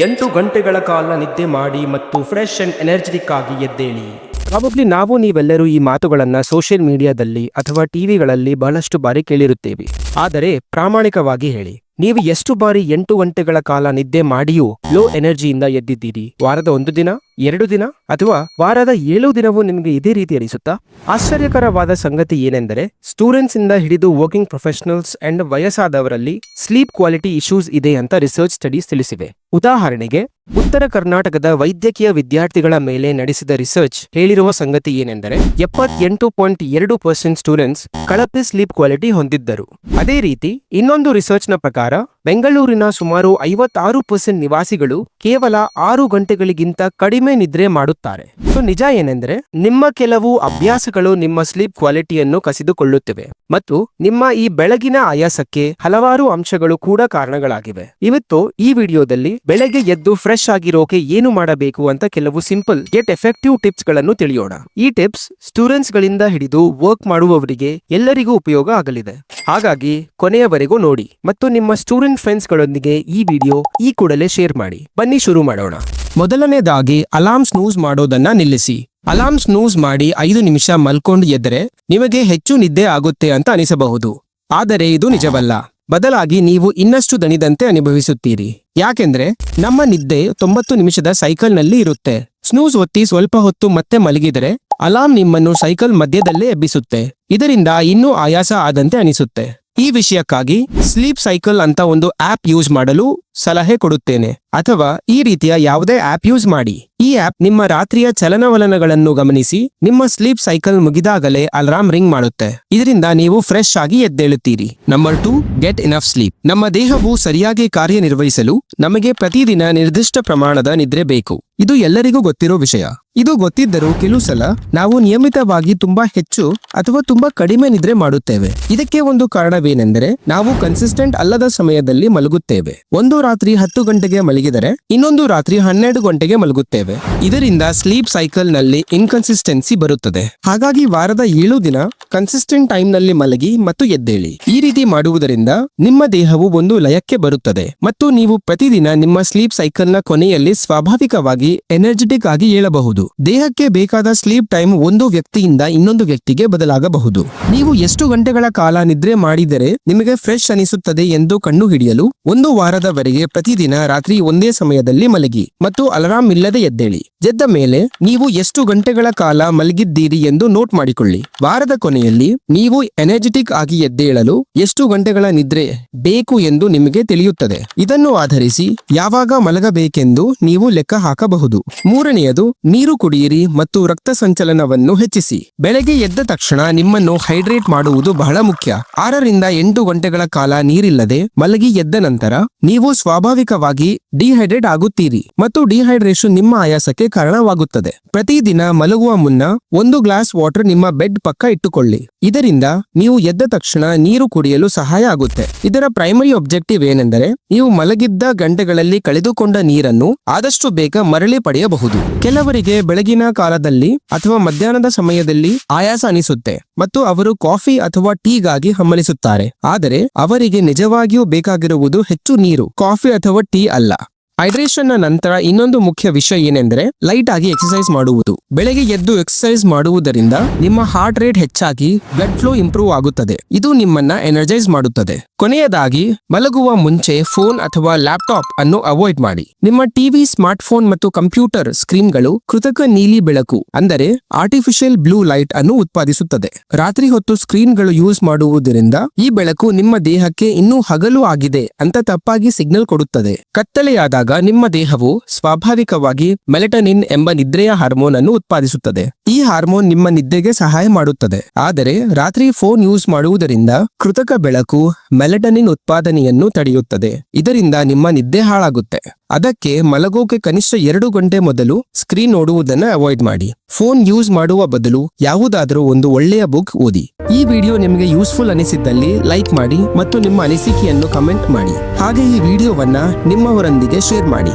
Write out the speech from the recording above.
ಎಂಟು ಗಂಟೆಗಳ ಕಾಲ ನಿದ್ದೆ ಮಾಡಿ ಮತ್ತು ಫ್ರೆಶ್ ಅಂಡ್ ಎನರ್ಜೆಟಿಕ್ ಆಗಿ ಎದ್ದೇಳಿ. ಪ್ರಾಬಬ್ಲಿ ನಾವು ನೀವೆಲ್ಲರೂ ಈ ಮಾತುಗಳನ್ನು ಸೋಷಿಯಲ್ ಮೀಡಿಯಾದಲ್ಲಿ ಅಥವಾ ಟಿವಿಗಳಲ್ಲಿ ಬಹಳಷ್ಟು ಬಾರಿ ಕೇಳಿರುತ್ತೇವೆ. ಆದರೆ ಪ್ರಾಮಾಣಿಕವಾಗಿ ಹೇಳಿ. ನೀವು ಎಷ್ಟು ಬಾರಿ ಎಂಟು ಗಂಟೆಗಳ ಕಾಲ ನಿದ್ದೆ ಮಾಡಿಯೂ ಲೋ ಎನರ್ಜಿಯಿಂದ ಎದ್ದಿದ್ದೀರಿ? ವಾರದ ಒಂದು ದಿನ, ಎರಡು ದಿನ, ಅಥವಾ ವಾರದ ಏಳು ದಿನವೂ ನಿಮಗೆ ಇದೇ ರೀತಿ ಅನಿಸುತ್ತಾ? ಆಶ್ಚರ್ಯಕರವಾದ ಸಂಗತಿ ಏನೆಂದರೆ ಸ್ಟೂಡೆಂಟ್ಸ್ ಇಂದ ಹಿಡಿದು ವರ್ಕಿಂಗ್ ಪ್ರೊಫೆಷನಲ್ಸ್ ಅಂಡ್ ವಯಸ್ಸಾದವರಲ್ಲಿ ಸ್ಲೀಪ್ ಕ್ವಾಲಿಟಿ ಇಶ್ಯೂಸ್ ಇದೆ ಅಂತ ರಿಸರ್ಚ್ ಸ್ಟಡೀಸ್ ತಿಳಿಸಿವೆ. ಉದಾಹರಣೆಗೆ ಉತ್ತರ ಕರ್ನಾಟಕದ ವೈದ್ಯಕೀಯ ವಿದ್ಯಾರ್ಥಿಗಳ ಮೇಲೆ ನಡೆಸಿದ ರಿಸರ್ಚ್ ಹೇಳಿರುವ ಸಂಗತಿ ಏನೆಂದರೆ ಎಪ್ಪತ್ತೆಂಟು ಪಾಯಿಂಟ್ ಎರಡು ಪರ್ಸೆಂಟ್ ಸ್ಟೂಡೆಂಟ್ಸ್ ಕಳಪೆ ಸ್ಲೀಪ್ ಕ್ವಾಲಿಟಿ ಹೊಂದಿದ್ದರು. ಅದೇ ರೀತಿ ಇನ್ನೊಂದು ರಿಸರ್ಚ್ನ ಪ್ರಕಾರ ಬೆಂಗಳೂರಿನ ಸುಮಾರು ಐವತ್ತಾರು ಪರ್ಸೆಂಟ್ ನಿವಾಸಿಗಳು ಕೇವಲ ಆರು ಗಂಟೆಗಳಿಗಿಂತ ಕಡಿಮೆ ನಿದ್ರೆ ಮಾಡುತ್ತಾರೆ. ಸೊ, ನಿಜ ಏನೆಂದ್ರೆ, ನಿಮ್ಮ ಕೆಲವು ಅಭ್ಯಾಸಗಳು ನಿಮ್ಮ ಸ್ಲೀಪ್ ಕ್ವಾಲಿಟಿಯನ್ನು ಕಸಿದುಕೊಳ್ಳುತ್ತಿವೆ ಮತ್ತು ನಿಮ್ಮ ಈ ಬೆಳಗಿನ ಆಯಾಸಕ್ಕೆ ಹಲವಾರು ಅಂಶಗಳು ಕೂಡ ಕಾರಣಗಳಾಗಿವೆ. ಇವತ್ತು ಈ ವಿಡಿಯೋದಲ್ಲಿ ಬೆಳಗ್ಗೆ ಎದ್ದು ಫ್ರೆಶ್ ಆಗಿರೋಕೆ ಏನು ಮಾಡಬೇಕು ಅಂತ ಕೆಲವು ಸಿಂಪಲ್ ಗೆಟ್ ಎಫೆಕ್ಟಿವ್ ಟಿಪ್ಸ್ಗಳನ್ನು ತಿಳಿಯೋಣ. ಈ ಟಿಪ್ಸ್ ಸ್ಟೂಡೆಂಟ್ಸ್ ಗಳಿಂದ ಹಿಡಿದು ವರ್ಕ್ ಮಾಡುವವರಿಗೆ ಎಲ್ಲರಿಗೂ ಉಪಯೋಗ ಆಗಲಿದೆ. ಹಾಗಾಗಿ ಕೊನೆಯವರೆಗೂ ನೋಡಿ ಮತ್ತು ನಿಮ್ಮ ಸ್ಟೂಡೆಂಟ್ ಫ್ರೆಂಡ್ಸ್ ಗಳೊಂದಿಗೆ ಈ ವಿಡಿಯೋ ಈ ಕೂಡಲೇ ಶೇರ್ ಮಾಡಿ. ಬನ್ನಿ ಶುರು ಮಾಡೋಣ. ಮೊದಲನೇದಾಗಿ ಅಲಾರ್ಮ್ ಸ್ನೂಸ್ ಮಾಡೋದನ್ನ ನಿಲ್ಲಿಸಿ. ಅಲಾರ್ಮ್ ಸ್ನೂಸ್ ಮಾಡಿ ಐದು ನಿಮಿಷ ಮಲ್ಕೊಂಡು ಎದ್ದರೆ ನಿಮಗೆ ಹೆಚ್ಚು ನಿದ್ದೆ ಆಗುತ್ತೆ ಅಂತ ಅನಿಸಬಹುದು. ಆದರೆ ಇದು ನಿಜವಲ್ಲ. ಬದಲಾಗಿ ನೀವು ಇನ್ನಷ್ಟು ದಣಿದಂತೆ ಅನುಭವಿಸುತ್ತೀರಿ. ಯಾಕೆಂದ್ರೆ ನಮ್ಮ ನಿದ್ದೆ ತೊಂಬತ್ತು ನಿಮಿಷದ ಸೈಕಲ್ನಲ್ಲಿ ಇರುತ್ತೆ. ಸ್ನೂಸ್ ಒತ್ತಿ ಸ್ವಲ್ಪ ಹೊತ್ತು ಮತ್ತೆ ಮಲಗಿದರೆ ಅಲಾರ್ಮ್ ನಿಮ್ಮನ್ನು ಸೈಕಲ್ ಮಧ್ಯದಲ್ಲೇ ಎಬ್ಬಿಸುತ್ತೆ. ಇದರಿಂದ ಇನ್ನೂ ಆಯಾಸ ಆದಂತೆ ಅನಿಸುತ್ತೆ. ಈ ವಿಷಯಕ್ಕಾಗಿ ಸ್ಲೀಪ್ ಸೈಕಲ್ ಅಂತ ಒಂದು ಆಪ್ ಯೂಸ್ ಮಾಡಲು ಸಲಹೆ ಕೊಡುತ್ತೇನೆ. ಅಥವಾ ಈ ರೀತಿಯ ಯಾವುದೇ ಆಪ್ ಯೂಸ್ ಮಾಡಿ. ಈ ಆಪ್ ನಿಮ್ಮ ರಾತ್ರಿಯ ಚಲನವಲನಗಳನ್ನು ಗಮನಿಸಿ, ನಿಮ್ಮ ಸ್ಲೀಪ್ ಸೈಕಲ್ ಮುಗಿದಾಗಲೇ ಅಲಾರಾಮ್ ರಿಂಗ್ ಮಾಡುತ್ತೆ. ಇದರಿಂದ ನೀವು ಫ್ರೆಶ್ ಆಗಿ ಎದ್ದೇಳುತ್ತೀರಿ. Number two get enough sleep ನಮ್ಮ ದೇಹವು ಸರಿಯಾಗಿ ಕಾರ್ಯನಿರ್ವಹಿಸಲು ನಮಗೆ ಪ್ರತಿದಿನ ನಿರ್ದಿಷ್ಟ ಪ್ರಮಾಣದ ನಿದ್ರೆ ಬೇಕು. ಇದು ಎಲ್ಲರಿಗೂ ಗೊತ್ತಿರೋ ವಿಷಯ. ಇದು ಗೊತ್ತಿದ್ದರೂ ಕೆಲವು ಸಲ ನಾವು ನಿಯಮಿತವಾಗಿ ತುಂಬಾ ಹೆಚ್ಚು ಅಥವಾ ತುಂಬಾ ಕಡಿಮೆ ನಿದ್ರೆ ಮಾಡುತ್ತೇವೆ. ಇದಕ್ಕೆ ಒಂದು ಕಾರಣವೇನೆಂದರೆ ನಾವು ಕನ್ಸಿಸ್ಟೆಂಟ್ ಅಲ್ಲದ ಸಮಯದಲ್ಲಿ ಮಲಗುತ್ತೇವೆ. ಒಂದು ರಾತ್ರಿ ಹತ್ತು ಗಂಟೆಗೆ ಮಲಗಿದರೆ ಇನ್ನೊಂದು ರಾತ್ರಿ ಹನ್ನೆರಡು ಗಂಟೆಗೆ ಮಲಗುತ್ತೇವೆ. ಇದರಿಂದ ಸ್ಲೀಪ್ ಸೈಕಲ್ನಲ್ಲಿ ಇನ್ಕನ್ಸಿಸ್ಟೆನ್ಸಿ ಬರುತ್ತದೆ. ಹಾಗಾಗಿ ವಾರದ ಏಳು ದಿನ ಕನ್ಸಿಸ್ಟೆಂಟ್ ಟೈಮ್ನಲ್ಲಿ ಮಲಗಿ ಮತ್ತು ಎದ್ದೇಳಿ. ಈ ರೀತಿ ಮಾಡುವುದರಿಂದ ನಿಮ್ಮ ದೇಹವು ಒಂದು ಲಯಕ್ಕೆ ಬರುತ್ತದೆ ಮತ್ತು ನೀವು ಪ್ರತಿದಿನ ನಿಮ್ಮ ಸ್ಲೀಪ್ ಸೈಕಲ್ನ ಕೊನೆಯಲ್ಲಿ ಸ್ವಾಭಾವಿಕವಾಗಿ ಎನರ್ಜೆಟಿಕ್ ಆಗಿ ಏಳಬಹುದು. ದೇಹಕ್ಕೆ ಬೇಕಾದ ಸ್ಲೀಪ್ ಟೈಮ್ ಒಂದು ವ್ಯಕ್ತಿಯಿಂದ ಇನ್ನೊಂದು ವ್ಯಕ್ತಿಗೆ ಬದಲಾಗಬಹುದು. ನೀವು ಎಷ್ಟು ಗಂಟೆಗಳ ಕಾಲ ನಿದ್ರೆ ಮಾಡಿದರೆ ನಿಮಗೆ ಫ್ರೆಶ್ ಅನಿಸುತ್ತದೆ ಎಂದು ಕಂಡುಹಿಡಿಯಲು ಒಂದು ವಾರದವರೆಗೆ ಪ್ರತಿದಿನ ರಾತ್ರಿ ಒಂದೇ ಸಮಯದಲ್ಲಿ ಮಲಗಿ ಮತ್ತು ಅಲಾರಾಂ ಇಲ್ಲದೆ ಎದ್ದೇಳಿ. ಎದ್ದ ಮೇಲೆ ನೀವು ಎಷ್ಟು ಗಂಟೆಗಳ ಕಾಲ ಮಲಗಿದ್ದೀರಿ ಎಂದು ನೋಟ್ ಮಾಡಿಕೊಳ್ಳಿ. ವಾರದ ಕೊನೆಯಲ್ಲಿ ನೀವು ಎನರ್ಜೆಟಿಕ್ ಆಗಿ ಎದ್ದೇಳಲು ಎಷ್ಟು ಗಂಟೆಗಳ ನಿದ್ರೆ ಬೇಕು ಎಂದು ನಿಮಗೆ ತಿಳಿಯುತ್ತದೆ. ಇದನ್ನು ಆಧರಿಸಿ ಯಾವಾಗ ಮಲಗಬೇಕೆಂದು ನೀವು ಲೆಕ್ಕ ಹಾಕಬಹುದು. ಮೂರನೆಯದು, ನೀರು ಕುಡಿಯಿರಿ ಮತ್ತು ರಕ್ತ ಸಂಚಲನವನ್ನು ಹೆಚ್ಚಿಸಿ. ಬೆಳಗ್ಗೆ ಎದ್ದ ತಕ್ಷಣ ನಿಮ್ಮನ್ನು ಹೈಡ್ರೇಟ್ ಮಾಡುವುದು ಬಹಳ ಮುಖ್ಯ. ಆರರಿಂದ ಎಂಟು ಗಂಟೆಗಳ ಕಾಲ ನೀರಿಲ್ಲದೆ ಮಲಗಿ ಎದ್ದ ನಂತರ ನೀವು ಸ್ವಾಭಾವಿಕವಾಗಿ ಡಿಹೈಡ್ರೇಟ್ ಆಗುತ್ತೀರಿ ಮತ್ತು ಡಿಹೈಡ್ರೇಷನ್ ನಿಮ್ಮ ಆಯಾಸಕ್ಕೆ ಕಾರಣವಾಗುತ್ತದೆ. ಪ್ರತಿದಿನ ಮಲಗುವ ಮುನ್ನ ಒಂದು ಗ್ಲಾಸ್ ವಾಟರ್ ನಿಮ್ಮ ಬೆಡ್ ಪಕ್ಕ ಇಟ್ಟುಕೊಳ್ಳಿ. ಇದರಿಂದ ನೀವು ಎದ್ದ ತಕ್ಷಣ ನೀರು ಕುಡಿಯಲು ಸಹಾಯ ಆಗುತ್ತೆ. ಇದರ ಪ್ರೈಮರಿ ಒಬ್ಜೆಕ್ಟಿವ್ ಏನೆಂದರೆ ನೀವು ಮಲಗಿದ್ದ ಗಂಟೆಗಳಲ್ಲಿ ಕಳೆದುಕೊಂಡ ನೀರನ್ನು ಆದಷ್ಟು ಬೇಗ ಮರಳಿ ಪಡೆಯಬಹುದು. ಕೆಲವರಿಗೆ ಬೆಳಗಿನ ಕಾಲದಲ್ಲಿ ಅಥವಾ ಮಧ್ಯಾಹ್ನದ ಸಮಯದಲ್ಲಿ ಆಯಾಸ ಅನಿಸುತ್ತೆ ಮತ್ತು ಅವರು ಕಾಫಿ ಅಥವಾ ಟೀಗಾಗಿ ಹಮ್ಮಲಿಸುತ್ತಾರೆ. ಆದರೆ ಅವರಿಗೆ ನಿಜವಾಗಿಯೂ ಬೇಕಾಗಿರುವುದು ಹೆಚ್ಚು ನೀರು. ಕಾಫಿ ಅಥವಾ ಟೀ ಅಲ್ಲ ಹೈಡ್ರೇಷನ್ ನಂತರ ಇನ್ನೊಂದು ಮುಖ್ಯ ವಿಷಯ ಏನೆಂದರೆ ಲೈಟ್ ಆಗಿ ಎಕ್ಸರ್ಸೈಸ್ ಮಾಡುವುದು. ಬೆಳಗ್ಗೆ ಎದ್ದು ಎಕ್ಸರ್ಸೈಸ್ ಮಾಡುವುದರಿಂದ ನಿಮ್ಮ ಹಾರ್ಟ್ ರೇಟ್ ಹೆಚ್ಚಾಗಿ ಬ್ಲಡ್ ಫ್ಲೋ ಇಂಪ್ರೂವ್ ಆಗುತ್ತದೆ. ಇದು ನಿಮ್ಮನ್ನ ಎನರ್ಜೈಸ್ ಮಾಡುತ್ತದೆ. ಕೊನೆಯದಾಗಿ, ಮಲಗುವ ಮುಂಚೆ ಫೋನ್ ಅಥವಾ ಲ್ಯಾಪ್ಟಾಪ್ ಅನ್ನು ಅವಾಯ್ಡ್ ಮಾಡಿ. ನಿಮ್ಮ ಟಿವಿ ಸ್ಮಾರ್ಟ್ ಫೋನ್ ಮತ್ತು ಕಂಪ್ಯೂಟರ್ ಸ್ಕ್ರೀನ್ಗಳು ಕೃತಕ ನೀಲಿ ಬೆಳಕು, ಅಂದರೆ ಆರ್ಟಿಫಿಷಿಯಲ್ ಬ್ಲೂ ಲೈಟ್ ಅನ್ನು ಉತ್ಪಾದಿಸುತ್ತದೆ. ರಾತ್ರಿ ಹೊತ್ತು ಸ್ಕ್ರೀನ್ಗಳು ಯೂಸ್ ಮಾಡುವುದರಿಂದ ಈ ಬೆಳಕು ನಿಮ್ಮ ದೇಹಕ್ಕೆ ಇನ್ನೂ ಹಗಲು ಆಗಿದೆ ಅಂತ ತಪ್ಪಾಗಿ ಸಿಗ್ನಲ್ ಕೊಡುತ್ತದೆ. ಕತ್ತಲೆಯಾದಾಗ ನಿಮ್ಮ ದೇಹವು ಸ್ವಾಭಾವಿಕವಾಗಿ ಮೆಲೆಟನಿನ್ ಎಂಬ ನಿದ್ರೆಯ ಹಾರ್ಮೋನ್ ಅನ್ನು ಉತ್ಪಾದಿಸುತ್ತದೆ. ಈ ಹಾರ್ಮೋನ್ ನಿಮ್ಮ ನಿದ್ದೆಗೆ ಸಹಾಯ ಮಾಡುತ್ತದೆ. ಆದರೆ ರಾತ್ರಿ ಫೋನ್ ಯೂಸ್ ಮಾಡುವುದರಿಂದ ಕೃತಕ ಬೆಳಕು ಮೆಲೆಟನಿನ್ ಉತ್ಪಾದನೆಯನ್ನು ತಡೆಯುತ್ತದೆ. ಇದರಿಂದ ನಿಮ್ಮ ನಿದ್ದೆ ಹಾಳಾಗುತ್ತೆ. ಅದಕ್ಕೆ ಮಲಗೋಕೆ ಕನಿಷ್ಠ ಎರಡು ಗಂಟೆ ಮೊದಲು ಸ್ಕ್ರೀನ್ ನೋಡುವುದನ್ನು ಅವಾಯ್ಡ್ ಮಾಡಿ. ಫೋನ್ ಯೂಸ್ ಮಾಡುವ ಬದಲು ಯಾವುದಾದರೂ ಒಂದು ಒಳ್ಳೆಯ ಬುಕ್ ಓದಿ. ಈ ವಿಡಿಯೋ ನಿಮಗೆ ಯೂಸ್ಫುಲ್ ಅನಿಸಿದ್ದಲ್ಲಿ ಲೈಕ್ ಮಾಡಿ ಮತ್ತು ನಿಮ್ಮ ಅನಿಸಿಕೆಯನ್ನು ಕಮೆಂಟ್ ಮಾಡಿ. ಹಾಗೆ ಈ ವಿಡಿಯೋವನ್ನ ನಿಮ್ಮವರೊಂದಿಗೆ ಶೇರ್ ಮಾಡಿ.